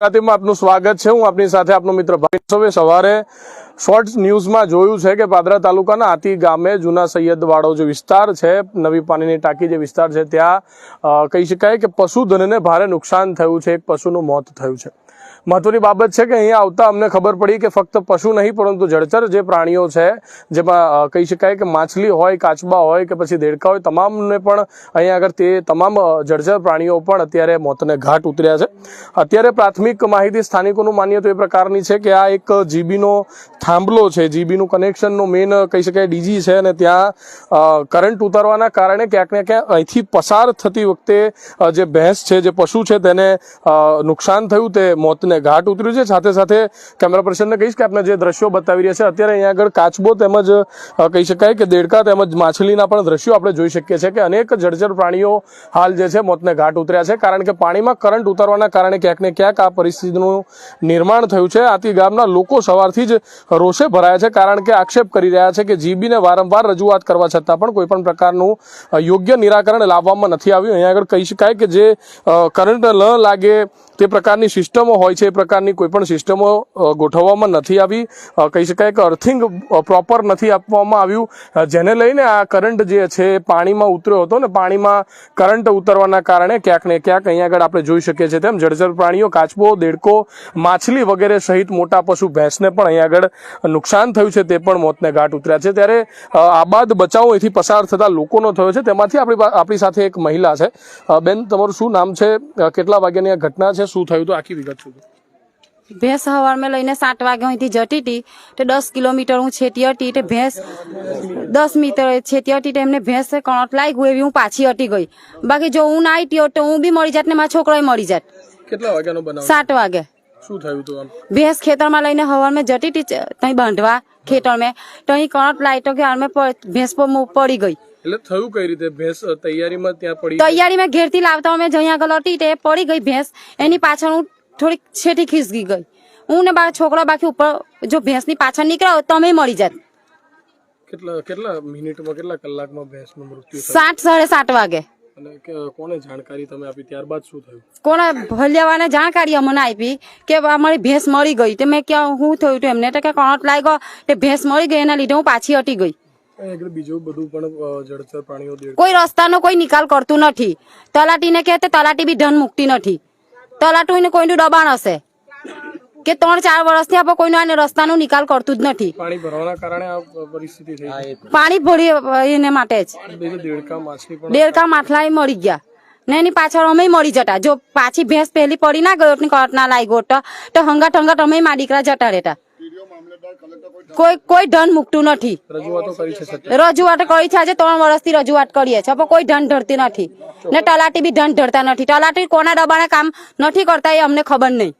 ગુજરાતીમાં આપનું સ્વાગત છે. હું આપની સાથે આપનો મિત્ર ભાઈ સૌએ સવારે શોર્ટ ન્યૂઝમાં જોયું છે કે પાદરા તાલુકાના આતી ગામે જૂના સૈયદવાડો જે વિસ્તાર છે, નવી પાણીની ટાંકી જે વિસ્તાર છે, ત્યાં કહી શકાય કે પશુધનને ભારે નુકસાન થયું છે. એક પશુનું મોત થયું છે. મહત્વની બાબત છે કે અહીંયા આવતા અમને ખબર પડી કે ફક્ત પશુ નહીં, પરંતુ જળચર જે પ્રાણીઓ છે, જેમાં કહી શકાય કે માછલી હોય, કાચબા હોય કે પછી દેડકા હોય, તમામને પણ અહીંયા આગળ તે તમામ જળચર પ્રાણીઓ પણ અત્યારે મોતને ઘાટ ઉતર્યા છે. અત્યારે પ્રાથમિક માહિતી સ્થાનિકોનું માનીએ તો એ પ્રકારની છે કે આ એક જીબીનો થાંભલો છે. જીબીનું કનેક્શનનો મેઇન કહી શકાય, ડીજી છે અને ત્યાં કરંટ ઉતારવાના કારણે ક્યાંક ને ક્યાંક અહીંથી પસાર થતી વખતે જે ભેંસ છે, જે પશુ છે, તેને નુકસાન થયું તે મોતને ઘાટ ઉતર્યું છે. સાથે સાથે કેમેરા પર્સનને કહીશ કે આપણે જે દ્રશ્યો બતાવી રહ્યા છે, અત્યારે અહીંયા આગળ કાચબો તેમજ કહી શકાય કે દેડકા તેમજ માછલીના પણ દ્રશ્યો આપણે જોઈ શકીએ છીએ કે અનેક જળચર પ્રાણીઓ હાલ જે છે મોતને ઘાટ ઉતર્યા છે. કારણ કે પાણીમાં કરંટ ઉતારવાના કારણે ક્યાંક ને ક્યાંક આ પરિસ્થિતિનું નિર્માણ થયું છે. આથી ગામના લોકો સવારથી જ રોષે ભરાયા છે. કારણ કે આક્ષેપ કરી રહ્યા છે કે જીબીને વારંવાર રજૂઆત કરવા છતાં પણ કોઈપણ પ્રકારનું યોગ્ય નિરાકરણ લાવવામાં નથી આવ્યું. અહીંયા આગળ કહી શકાય કે જે કરંટ ન લાગે તે પ્રકારની સિસ્ટમો હોય એ પ્રકારની કોઈપણ સિસ્ટમો ગોઠવવામાં નથી આવી. કહી શકાય કે અર્થિંગ પ્રોપર નથી આપવામાં આવ્યું. જેને લઈને આ કરંટ જે છે પાણીમાં ઉતર્યો હતો ને પાણીમાં કરંટ ઉતરવાના કારણે ક્યાંક ને ક્યાંક અહીંયા આગળ આપણે જોઈ શકીએ છીએ તેમ જળચર પ્રાણીઓ, કાચબો, દેડકો, માછલી વગેરે સહિત મોટા પશુ ભેંસને પણ અહીંયા આગળ નુકસાન થયું છે તે પણ મોતને ઘાટ ઉતર્યા છે. ત્યારે આ આબાદ બચાવો અહીંથી પસાર થતા લોકોનો થયો છે. તેમાંથી આપણી આપણી સાથે એક મહિલા છે. બેન, તમારું શું નામ છે? કેટલા વાગ્યાની આ ઘટના છે? શું થયું તો આખી વિગત શું છે? ભેંસ સવારમાં લઈને સાત વાગે અહીંથી જતી હતી તો દસ કિલોમીટર હું છેતી હતી તે ભેંસ દસ મીટર છેતી હતી તો એમને ભેંસ કણટ લાગી ગયું એવી હું પાછી હટી ગઈ. બાકી જો હું ના આવી તો હું બી મરી જાત ને મારા છોકરો મરી જાત. કેટલા વાગ્યાનો બનાવ? સાત વાગે. શું થયું હતું ભેંસ ખેતરમાં લઈને હવારમાં જતી હતી ત્યાં બાંધવા ખેતરમાં. તો અહીં કણક લાઈ તો કે અમે ભેંસ પર પડી ગઈ. એટલે થયું કઈ રીતે? ભેંસ તૈયારીમાં ત્યાં પડી તૈયારીમાં ઘેરથી લાવતા અમે જઈ આગળ હતી તે પડી ગઈ ભેંસ. એની પાછળ હું થોડીક છેટી ખીસકી ગઈ. હું ને બાર છોકરો બાકી ઉપર જો ભેંસની પાછળ નીકળ્યો તમે મળી જાત. કેટલા કેટલા મિનિટમાં કેટલા કલાકમાં ભેંસનું મૃત્યુ સાત સાડે સાત વાગે. કોને જાણકારી તમે આપી? ત્યારબાદ શું થયું? કોણે ભલ્યાવાને જાણકારી અમને આપી કે અમારી ભેંસ મળી ગઈ. તે મેં ક્યાં હું થયું તો? એમને તો કે કણટ લાગ્યો તે ભેંસ મળી ગઈ એના લીધે હું પાછી હટી ગઈ. બીજું બધું પણ જળચર પ્રાણીઓ કોઈ રસ્તાનો કોઈ નિકાલ કરતું નથી. તલાટીને કહે તે તલાટી બી ધન મુકતી નથી. તલાટીને કોઈનું દબાણ હશે? કે ત્રણ ચાર વર્ષથી આપણે કોઈનો આને રસ્તાનો નિકાલ કરતું જ નથી. પાણી ભરવાના કારણે આ પરિસ્થિતિ થઈ પાણી ભરી એને માટે જ. દેડકા માથલા મરી ગયા. ને એની પાછળ અમે મળી જતા. જો પાછી ભેંસ પહેલી પડી ના ગયો ને કરટ ના લાગ્યો તો તો હંગાટ હંગાટ અમે મા દીકરા જતા રહેતા. કોઈ કોઈ ધન મૂકતું નથી. રજૂઆતો કરી છે આજે ત્રણ વર્ષથી રજૂઆત કરીએ છીએ. પણ કોઈ ધન ધરતી નથી. ને તલાટી બી ધન ધરતા નથી. તલાટી કોના દબાણે કામ નથી કરતા એ અમને ખબર નહીં.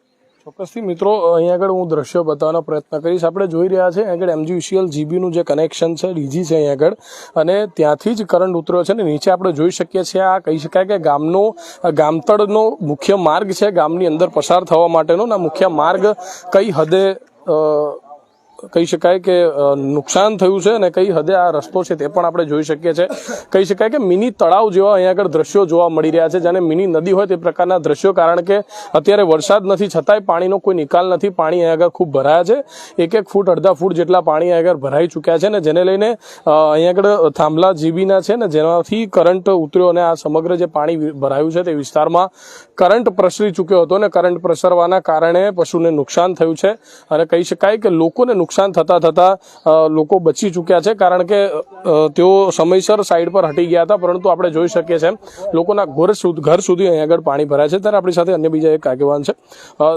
ચોક્કસથી મિત્રો અહીંયા આગળ હું દ્રશ્યો બતાવવાનો પ્રયત્ન કરીશ. આપણે જોઈ રહ્યા છે આગળ એમજીયુસીએલ જીબીનું જે કનેક્શન છે ડીજી છે અહીંયા આગળ. અને ત્યાંથી જ કરંટ ઉતર્યો છે ને નીચે આપણે જોઈ શકીએ છીએ આ કહી શકાય કે ગામનો ગામતળનો મુખ્ય માર્ગ છે. ગામની અંદર પસાર થવા માટેનો. ને મુખ્ય માર્ગ કઈ હદે કહી શકાય કે નુકસાન થયું છે અને કઈ હદે આ રસ્તો છે તે પણ આપણે જોઈ શકીએ છીએ. કહી શકાય કે મિની તળાવ જેવા અહીંયા આગળ દ્રશ્યો જોવા મળી રહ્યા છે જેને મિની નદી હોય તે પ્રકારના દ્રશ્યો, કારણ કે અત્યારે વરસાદ નથી, છતાંય પાણીનો કોઈ નિકાલ નથી, પાણી અહીંયા આગળ ખૂબ ભરાયા છે. એક એક ફૂટ, અડધા ફૂટ જેટલા પાણી અહીંયા આગળ ભરાઈ ચૂક્યા છે ને જેને લઈને અહીંયા આગળ થાંભલા જીબીના છે ને જેનાથી કરંટ ઉતર્યો અને આ સમગ્ર જે પાણી ભરાયું છે તે વિસ્તારમાં કરંટ પ્રસરી ચૂક્યો હતો ને કરંટ પ્રસરવાના કારણે પશુને નુકસાન થયું છે. અને કહી શકાય કે લોકોને નુકસાન થતા થતા લોકો બચી ચૂક્યા છે કારણ કે તેઓ સમયસર સાઈડ પર હટી ગયા હતા, પરંતુ આપણે જોઈ શકીએ છીએ લોકોના ઘર ઘર સુધી અહીંયા આગળ પાણી ભરાય છે. ત્યારે આપણી સાથે અન્ય બીજા એક આગેવાન છે.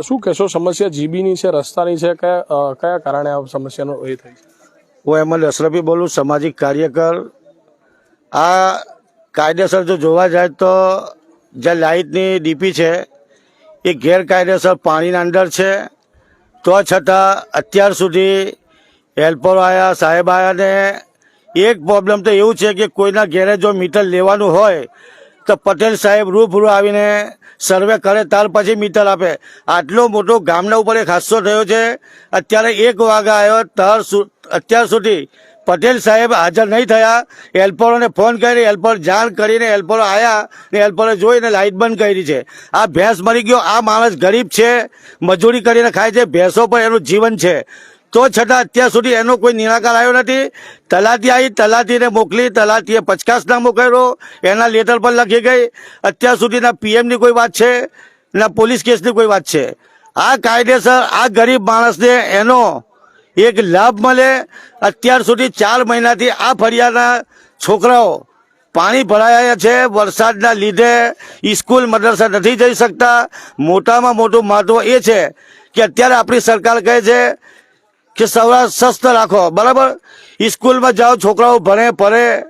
શું કહેશો, સમસ્યા જીબીની છે, રસ્તાની છે, કયા કયા કારણે આ સમસ્યાનો એ થઈ હું એમએલ અશરફી બોલું, સામાજિક કાર્યકર. આ કાયદેસર જો જોવા જાય તો જે લાઇટની ડીપી છે, એ ગેરકાયદેસર પાણીના અંદર છે. તો છતાં અત્યાર સુધી હેલ્પર આવ્યા સાહેબ આવ્યા ને એક પ્રોબ્લેમ તો એવું છે કે કોઈના ઘેરે જો મીટર લેવાનું હોય તો પટેલ સાહેબ રૂબરૂ આવીને સર્વે કરે, ત્યાર પછી મીટર આપે. આટલો મોટો ગામના ઉપર એક હાદસો થયો છે. અત્યારે એક વાગે આવ્યો, ત્યાર અત્યાર સુધી પટેલ સાહેબ હાજર નહીં થયા. હેલ્પરોને ફોન કરી, હેલ્પર જાણ કરીને હેલ્પરો આવ્યા ને હેલ્પરે જોઈને લાઇટ બંધ કરી છે. આ ભેંસ મરી ગયો, આ માણસ ગરીબ છે, મજૂરી કરીને ખાય છે, ભેંસો પર એનું જીવન છે. તો છતાં અત્યાર સુધી એનો કોઈ નિરાકાર આવ્યો નથી. તલાટી આવી તલાટીને મોકલી, તલાટીએ પચકાસનામો કર્યો એના લેટર પર લખી ગઈ. અત્યાર સુધીના પીએમની કોઈ વાત છે, ના પોલીસ કેસની કોઈ વાત છે. આ કાયદેસર, આ ગરીબ માણસને એનો એક લાભ મળે અત્યાર સુધી ચાર મહિનાથી આ ફરિયાદના છોકરાઓ પાણી ભરાયા છે, વરસાદના લીધે સ્કૂલ, મદરસા નથી જઈ શકતા. મોટામાં મોટું મહત્વ એ છે કે અત્યારે આપણી સરકાર કહે છે કે સૌરાષ્ટ્ર સ્વસ્થ રાખો. બરાબર? સ્કૂલમાં જાઓ, છોકરાઓ ભણે ભણે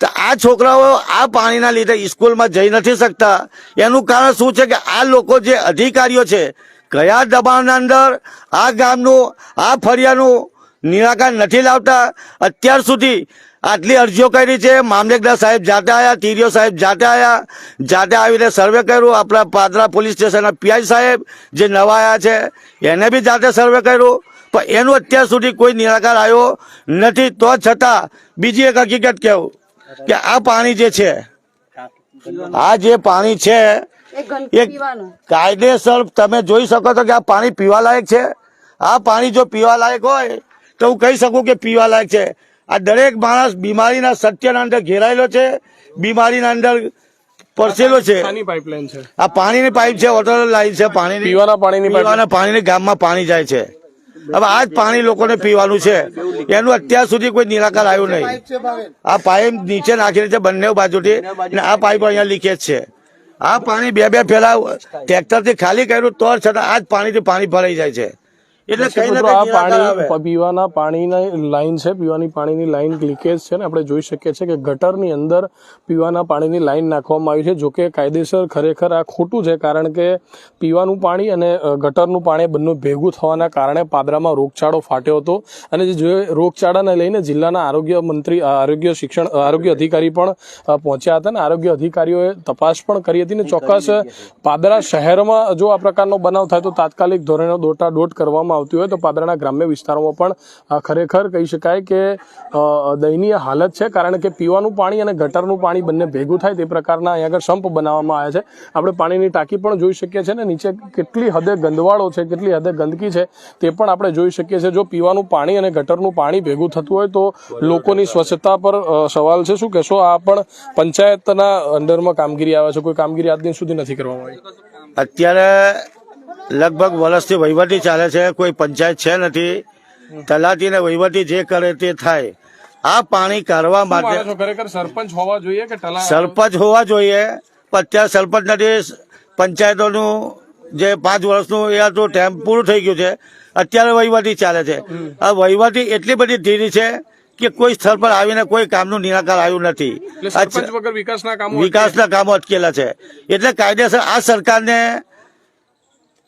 તો આ છોકરાઓ આ પાણીના લીધે સ્કૂલમાં જઈ નથી શકતા. એનું કારણ શું છે કે આ લોકો જે અધિકારીઓ છે કયા દબાણના અંદર આ ગામનું, આ ફળિયાનું નિરાકરણ નથી લાવતા? અત્યાર સુધી આટલી અરજીઓ કરી છે. મામલેદાર સાહેબ જાતે આવ્યા તીરીઓ સાહેબ જાતે આવ્યા જાતે આવીને સર્વે કર્યું. આપણા પાદરા પોલીસ સ્ટેશનના પીઆઈ સાહેબ જે નવા આવ્યા છે, એને બી જાતે સર્વે કર્યું. પણ એનું અત્યાર સુધી કોઈ નિરાકાર આવ્યો નથી. તો છતાં બીજી એક હકીકત કહેવું કે આ પાણી જે છે, આ જે પાણી છે એક કાયદેસર તમે જોઈ શકો છો કે આ પાણી પીવા લાયક છે. આ પાણી જો પીવા લાયક હોય તો હું કહી શકું કે પીવા લાયક છે. આ દરેક માણસ બીમારીના સત્યના અંદર ઘેરાયેલો છે બીમારીના અંદર પરસેલો છે. પાઇપલાઇન છે. આ પાણીની પાઇપ છે વોટર લાઈન છે પાણીની પીવાના પાણીની પીવાના પાણીની ગામમાં પાણી જાય છે. હવે આ જ પાણી લોકોને પીવાનું છે. એનું અત્યાર સુધી કોઈ નિરાકાર આવ્યું નહીં. આ પાઇપ નીચે નાખેલી છે બંને બાજુથી. અને આ પાઇપ અહીંયા લીકેજ છે. આ પાણી બે બે ફેરા ટ્રેક્ટરથી ખાલી કર્યું તો છતાં આ જ પાણીથી પાણી ભરાઈ જાય છે. એટલે મિત્રો આ પાણી પીવાના પાણીની લાઈન છે પીવાની પાણીની લાઈન લીકેજ છે ને આપણે જોઈ શકીએ છીએ કે ગટરની અંદર પીવાના પાણીની લાઈન નાખવામાં આવી છે જો કે કાયદેસર ખરેખર આ ખોટું છે કારણ કે પીવાનું પાણી અને ગટરનું પાણી બંને ભેગું થવાના કારણે પાદરામાં રોગચાળો ફાટ્યો હતો. અને જે રોગચાળાને લઈને જિલ્લાના આરોગ્ય મંત્રી આરોગ્ય શિક્ષણ આરોગ્ય અધિકારી પણ પહોંચ્યા હતા અને આરોગ્ય અધિકારીઓએ તપાસ પણ કરી હતી ને ચોક્કસ પાદરા શહેરમાં જો આ પ્રકારનો બનાવ થાય તો તાત્કાલિક ધોરણે દોટા દોટ કરવામાં આવતી હોય તો પાદરાના ગ્રામ્ય વિસ્તારોમાં પણ ખરેખર કહી શકાય કે દયનીય હાલત છે. કારણ કે પીવાનું પાણી અને ગટરનું પાણી બંને ભેગું થાય તે પ્રકારના અહીંયા આગળ સંપ બનાવવામાં આવ્યા છે. આપણે પાણીની ટાંકી પણ જોઈ શકીએ છીએ ને નીચે કેટલી હદે ગંદવાળો છે, કેટલી હદે ગંદકી છે તે પણ આપણે જોઈ શકીએ છીએ. જો પીવાનું પાણી અને ગટરનું પાણી ભેગું થતું હોય તો લોકોની સ્વચ્છતા પર સવાલ છે. શું કહેશો? આ પણ પંચાયતના અંડરમાં કામગીરી આવે છે. કોઈ કામગીરી આજ દિન સુધી નથી કરવામાં આવી. અત્યારે લગભગ વર્ષથી વહીવટી ચાલે છે કોઈ પંચાયત છે નથી. તલાટી ને વહીવટી જે કરે તે થાય. આ પાણી કાઢવા માટે ખરેખર સરપંચ હોવા જોઈએ કે સરપંચ હોવા જોઈએ અત્યારે સરપંચ નથી. પંચાયતોનું જે પાંચ વર્ષનું એ તો ટાઈમ પૂરું થઈ ગયું છે. અત્યારે વહીવટી ચાલે છે. આ વહીવટી એટલી બધી ધીરી છે કે કોઈ સ્થળ પર આવીને કોઈ કામનું નિરાકાર આવ્યું નથી. વિકાસના કામો અટકેલા છે. એટલે કાયદેસર આ સરકારને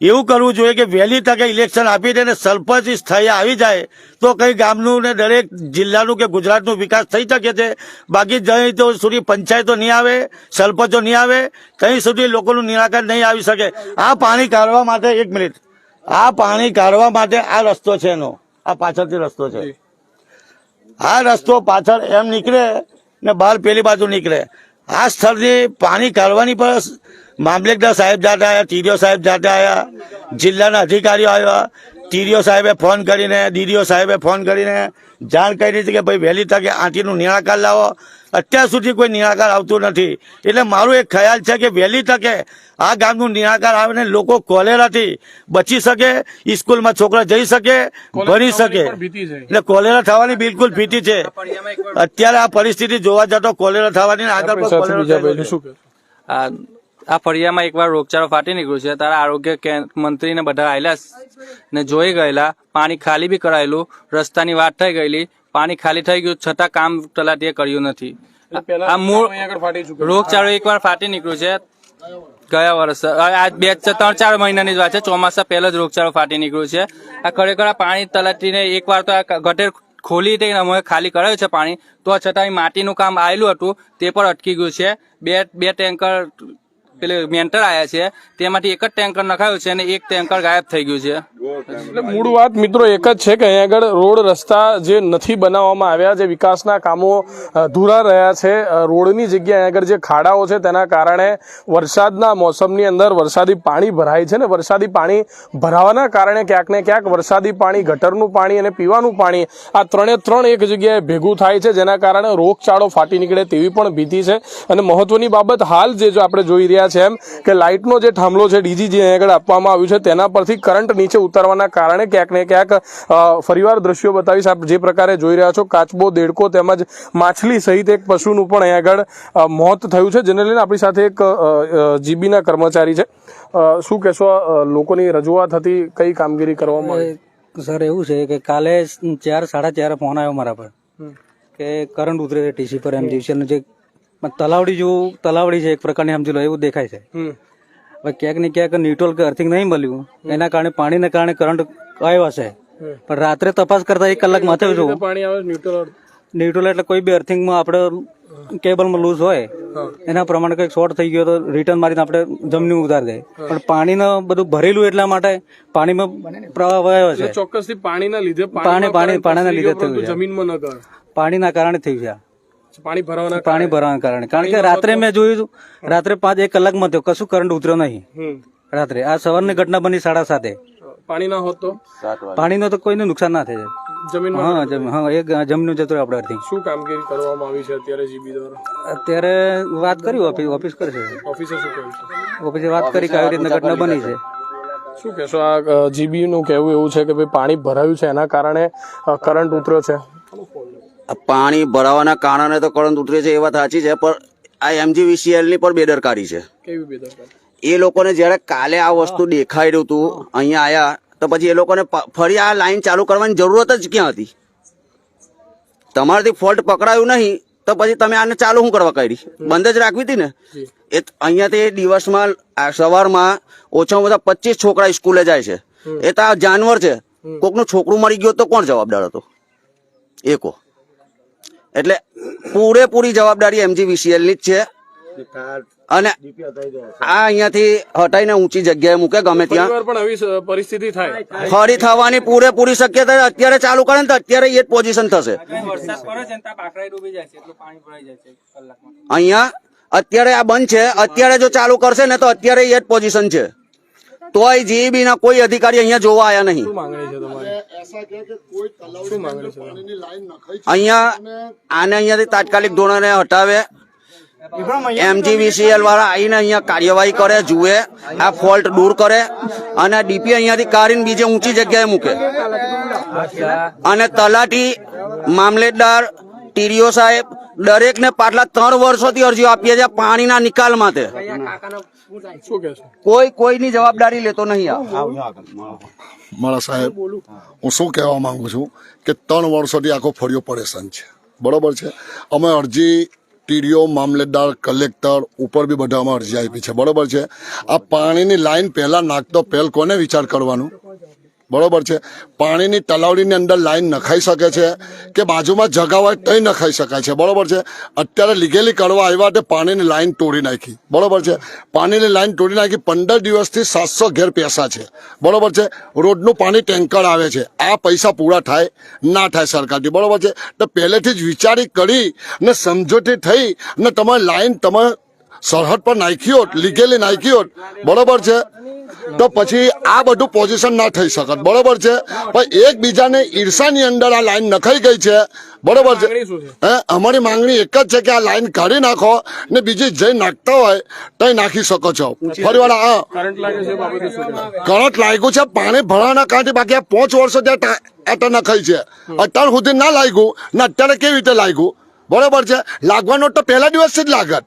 એવું કરવું જોઈએ કે વહેલી તકે ઇલેક્શન આપી દે અને સરપંચ સ્થળે આવી જાય તો કઈ ગામનું ને દરેક જિલ્લાનું કે ગુજરાતનું વિકાસ થઈ શકે છે. બાકી જઈ તો સુધી પંચાયતો નહીં આવે સરપંચો નહીં આવે ત્યાં સુધી લોકોનું નિરાકરણ નહીં આવી શકે. આ પાણી કાઢવા માટે એક મિનિટ. આ પાણી કાઢવા માટે આ રસ્તો છે એનો. આ પાછળથી રસ્તો છે. આ રસ્તો પાછળ એમ નીકળે ને બહાર પેલી બાજુ નીકળે. આ સ્થળથી પાણી કાઢવાની પર મામલેદાર સાહેબ જાતે આવ્યા ટીડીઓ સાહેબ જાતે આવ્યા જિલ્લાના અધિકારીઓ આવ્યા ટીડીઓ સાહેબે ફોન કરીને ડીડીઓ સાહેબે ફોન કરીને જાણ કરી હતી કે ભાઈ વહેલી તકે આંટીનું નિરાકાર લાવો. અત્યાર સુધી કોઈ નિરાકાર આવતું નથી. એટલે મારું એક ખ્યાલ છે કે વહેલી તકે આ ગામનું નિરાકાર આવે ને લોકો કોલેરાથી બચી શકે સ્કૂલમાં છોકરા જઈ શકે ભણી શકે. એટલે કોલેરા થવાની બિલકુલ ભીતિ છે. અત્યારે આ પરિસ્થિતિ જોવા જતો કોલેરા થવાની આગળ કોલેરા આ ફળિયામાં એકવાર રોગચાળો ફાટી નીકળ્યું છે તારા આરોગ્ય મંત્રીને બધા આવેલા ને જોઈ ગયેલા પાણી ખાલી બી કરાયેલું રસ્તાની વાત થઈ ગયેલી પાણી ખાલી થઈ ગયું છતાં કામ તલાટીએ કર્યું નથી. આ મૂળ ફાટી રોગચાળો એકવાર ફાટી નીકળ્યું છે. ગયા વર્ષ આ બે ત્રણ ચાર મહિનાની જ વાત છે ચોમાસા પહેલા જ રોગચાળો ફાટી નીકળ્યું છે. આ ખરેખર આ પાણી તલાટીને એકવાર તો આ ગટેર ખોલી હતી અમે ખાલી કરાયું છે પાણી તો છતાં માટીનું કામ આવેલું હતું તે પણ અટકી ગયું છે. બે બે ટેન્કર પેલે મેન્ટર આવ્યા છે તેમાંથી એક જ ટેન્કર નખાયું છે અને એક ટેન્કર ગાયબ થઈ ગયું છે. એટલે મૂળ વાત મિત્રો એક જ છે કે અહીંયા આગળ રોડ રસ્તા જે નથી બનાવવામાં આવ્યા જે વિકાસના કામો અધૂરા રહ્યા છે રોડની જગ્યાએ આગળ જે ખાડાઓ છે તેના કારણે વરસાદના મોસમની અંદર વરસાદી પાણી ભરાય છે ને વરસાદી પાણી ભરાવાના કારણે ક્યાંક ને ક્યાંક વરસાદી પાણી ગટરનું પાણી અને પીવાનું પાણી આ ત્રણે ત્રણ એક જગ્યાએ ભેગું થાય છે જેના કારણે રોગચાળો ફાટી નીકળે તેવી પણ ભીતિ છે. અને મહત્વની બાબત હાલ જે જો આપણે જોઈ રહ્યા છે એમ કે લાઇટનો જે થાંભલો છે ડીજી જે આગળ આપવામાં આવ્યું છે તેના પરથી કરંટ નીચે ઉતરવાના કારણે ક્યાંક ને ક્યાંક ફરીવાર દ્રશ્યો બતાવીશ. આપ જે પ્રકારે જોઈ રહ્યા છો કાચબો દેડકો તેમજ માછલી સહિત એક પશુનું પણ અહીંયા આગળ મોત થયું છે જેને લઈને આપણી સાથે એક જીબીના કર્મચારી છે. શું કહેશો લોકોની રજૂઆત હતી કઈ કામગીરી કરવામાં આવી? સર એવું છે કે કાલે ચાર સાડા ચાર ફોન આવ્યો મારા પર કે કરંટ ઉતરે છે ટીસી પર એમ જીવીસીએલ જે તલાવડી જેવું તલાવડી છે એક પ્રકારની સમજી લો એવું દેખાય છે. હવે ક્યાંક ને ક્યાંક ન્યુટ્રલ કે અર્થિંગ નહીં મળ્યું એના કારણે પાણીને કારણે કરંટ આવ્યા છે પણ રાત્રે તપાસ કરતા એક કલાક માથે જોવું. પાણી આવે ન્યુટ્રલ ન્યુટ્રલ એટલે કોઈ બી અર્થિંગમાં આપણે કેબલમાં લૂઝ હોય એના પ્રમાણે કંઈક શોર્ટ થઈ ગયો તો રિટર્ન મારીને આપણે જમીન ઉતાર દે. પણ પાણીને બધું ભરેલું એટલા માટે પાણીમાં પ્રવાહ વયો છે ચોક્કસથી પાણીના લીધે પાણી પાણી પાણીના લીધે થયું જમીનમાં પાણીના કારણે થયું છે. પાણી ભરવાના પાણી ભરવાના કારણે. કારણ કે રાત્રે મેં જોયું હતું, રાત્રે પાંચ એક કલાકમાં થયો. કશું કરંટ ઉતર્યો નહીં. રાત્રે. આ સવારની ઘટના બની સાડા સાતે. પાણી ના હોત તો? પાણીનો તો કોઈને નુકસાન ના થાય. જમીન હા જમ- હા એ જમનું જતું આપણે અર્થિંગ શું કામગીરી કરવામાં આવી છે અત્યારે જીબી દ્વારા? અત્યારે વાત કરી ઓફિસ ઓફિસ કરશે ઓફિસે શું કહ્યું છે? ઓફિસે વાત કરી કે આવી રીતના ઘટના બની છે. શું કહેશો? આ જીબીનું કહેવું એવું છે કે ભાઈ પાણી ભરાયું છે એના કારણે કરંટ ઉતર્યો છે. પાણી ભરાવાના કારણે તો કરંટ ઉતરે છે એ વાત સાચી છે પણ આ એમજીવીસીએલની પણ બેદરકારી છે. કેવી બેદરકારી? એ લોકોને જ્યારે કાલે આ વસ્તુ દેખાઈ રહ્યું હતું અહીંયા આયા તો પછી એ લોકોને ફરી આ લાઈન ચાલુ કરવાની જરૂરત જ ક્યાં હતી? તમારાથી ફોલ્ટ પકડાયું નહીં તો પછી તમે આને ચાલુ શું કરવા કરી બંધ જ રાખવી હતી ને? એ અહીંયાથી દિવસમાં સવારમાં ઓછામાં ઓછા પચીસ છોકરા સ્કૂલે જાય છે. એ તો આ જાનવર છે. કોકનું છોકરું મરી ગયો તો કોણ જવાબદાર હતો? એ કહો એટલે પૂરેપૂરી જવાબદારી એમજીવીસીએલની જ છે. અને આ અહીંયાથી હટાઈને ઊંચી જગ્યાએ મૂકે ગમે ત્યાં. પણ આવી પરિસ્થિતિ થાય. ફરી થવાની પૂરેપૂરી શક્યતા અત્યારે ચાલુ કરે ને તો અત્યારે એ જ પોઝિશન થશે. અહીંયા અત્યારે આ બંધ છે. અત્યારે જો ચાલુ કરશે ને તો અત્યારે એ જ પોઝિશન છે. તોય જીઈબી ના કોઈ અધિકારી અહીંયા જોવા આવ્યા નહીં. શું માંગણી છે તમારી? શું માંગણી છે તમારી? અહીંયા આને અહીંયાથી તાત્કાલિક ધોરણે હટાવે. એમજીવીસીએલ વાળા આવીને અહીંયા કાર્યવાહી કરે જુએ આ ફોલ્ટ દૂર કરે અને ડીપી અહીંયાથી કાઢીને બીજે ઊંચી જગ્યાએ મૂકે. અને તલાટી મામલેદાર ટીડીઓ સાહેબ દરેકને પાટલા ત્રણ વર્ષોથી અરજીઓ આપીએ છીએ પાણીના નિકાલ માટે શું કોઈ કોઈની જવાબદારી લેતો નહીં મારા સાહેબ હું શું કહેવા માંગુ છું કે ત્રણ વર્ષોથી આખો ફળિયો પરેશાન છે. બરોબર છે? અમે અરજી ટીડીઓ મામલેદાર કલેક્ટર ઉપર બી બધામાં અરજી આપી છે. બરોબર છે? આ પાણીની લાઈન પહેલા નાખતો પહેલ કોને વિચાર કરવાનું? બરોબર છે? પાણીની તલાવડીની અંદર લાઈન નખાઈ શકે છે કે બાજુમાં જગા હોય તોય નખાઈ શકાય છે. બરોબર છે? અત્યારે લીગેલી કરવા આવ્યા તે પાણીની લાઈન તોડી નાખી. બરોબર છે? પાણીની લાઈન તોડી નાખી પંદર દિવસથી સાતસો ઘેર પૈસા છે. બરોબર છે? રોડનું પાણી ટેન્કર આવે છે. આ પૈસા પૂરા થાય, ના થાય સરકારથી. બરોબર છે? તો પહેલેથી જ વિચારી કરી ને સમજૂતી થઈ ને તમારી લાઈન તમે સરહદ પર નાખી હોત લીગેલી નાખી હોત બરોબર છે? તો પછી આ બધું પોઝિશન ના થઈ શકત. બરોબર છે? પણ એકબીજાને ઈર્ષાની અંદર આ લાઈન નખાઈ ગઈ છે. બરોબર છે? હે? અમારી માંગણી એક જ છે કે આ લાઈન કાઢી નાખો ને બીજી જઈ નાખતા હોય તો નાખી શકો છો. ફરી વાર હા કરંટ લાગ્યું છે પાણી ભરવાના કારણે બાકી આ પાંચ વર્ષો ત્યાં નખાઈ છે. અત્યાર સુધી ના લાગ્યું ને અત્યારે કેવી રીતે લાગ્યું? બરોબર છે? લાગવાનો તો પહેલા દિવસથી જ લાગત.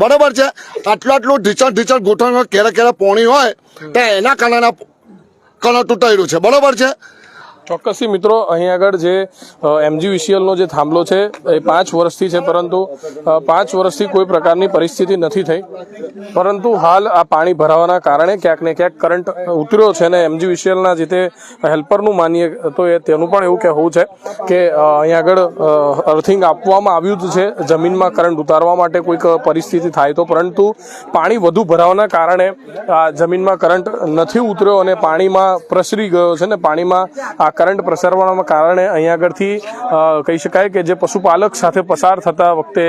બરોબર છે? આટલું આટલું ઢીચણ ઢીચણ ગોઠણ કેરે કેરે પોણી હોય તો એના કારણે આ તૂટાયેલું છે. બરોબર છે? ચોક્કસથી મિત્રો, અહીં આગળ જે એમજીવીસીએલનો જે થાંભલો છે, એ પાંચ વર્ષથી છે, પરંતુ પાંચ વર્ષથી કોઈ પ્રકારની પરિસ્થિતિ નથી થઈ. પરંતુ હાલ આ પાણી ભરાવાના કારણે ક્યાંક ને ક્યાંક કરંટ ઉતર્યો છે અને એમજીવીસીએલના જે તે હેલ્પરનું માનીએ, તો એ તેનું પણ એવું કહેવું છે કે અહીં આગળ અર્થિંગ આપવામાં આવ્યું જ છે, જમીનમાં કરંટ ઉતારવા માટે કોઈક પરિસ્થિતિ થાય તો, પરંતુ પાણી વધુ ભરાવાના કારણે આ જમીનમાં કરંટ નથી ઉતર્યો અને પાણીમાં પ્રસરી ગયો છે ને પાણીમાં આ કરંટ પ્રસરવાના કારણે અહીંયા આગળથી કહી શકાય કે જે પશુપાલક સાથે પસાર થતા વખતે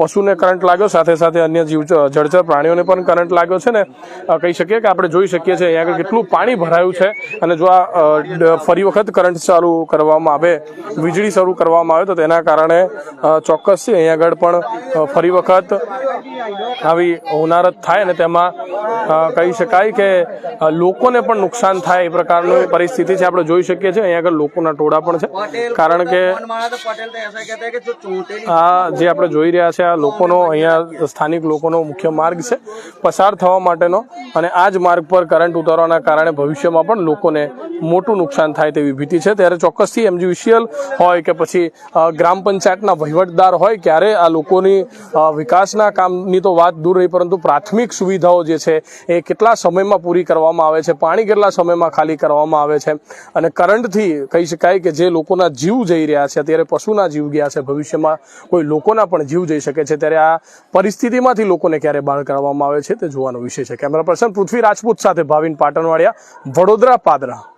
પશુને કરંટ લાગ્યો, સાથે સાથે અન્ય જીવ જળચર પ્રાણીઓને પણ કરંટ લાગ્યો છે ને કહી શકીએ કે આપણે જોઈ શકીએ છીએ અહીંયા આગળ કેટલું પાણી ભરાયું છે અને જો આ ફરી વખત કરંટ ચાલુ કરવામાં આવે, વીજળી શરૂ કરવામાં આવે તો તેના કારણે ચોક્કસ અહીંયા આગળ પણ ફરી વખત આવી હોનારત થાય અને તેમાં કહી શકાય કે લોકોને પણ નુકસાન થાય એ પ્રકારની પરિસ્થિતિ છે. આપણે જોઈ શકીએ છીએ અહીંયા આગળ લોકોના ટોળા પણ છે. કારણ કે આ જે આપણે જોઈ રહ્યા છે આ લોકોનો અહીંયા સ્થાનિક લોકોનો મુખ્ય માર્ગ છે પસાર થવા માટેનો. અને આ જ માર્ગ પર કરંટ ઉતારવાના કારણે ભવિષ્યમાં પણ લોકોને મોટું નુકસાન થાય તેવી ભીતિ છે. ત્યારે ચોક્કસથી એમજીવીસીએલ હોય કે પછી ગ્રામ પંચાયતના વહીવટદાર હોય ક્યારે આ લોકોની વિકાસના કામની તો વાત દૂર રહી પરંતુ પ્રાથમિક સુવિધાઓ જે છે એ કેટલા સમયમાં પૂરી કરવામાં આવે છે? પાણી કેટલા સમયમાં ખાલી કરવામાં આવે છે? અને કરંટથી કહી શકાય કે જે લોકોના જીવ જઈ રહ્યા છે, અત્યારે પશુના જીવ ગયા છે, ભવિષ્યમાં કોઈ લોકોના પણ જીવ જઈ શકે છે, ત્યારે આ પરિસ્થિતિમાંથી લોકોને ક્યારે બહાર કાઢવામાં આવે છે તે જોવાનો વિષય છે. કેમેરા પર્સન પૃથ્વી રાજપૂત સાથે ભાવિન પાટણવાડિયા વડોદરા પાદરા.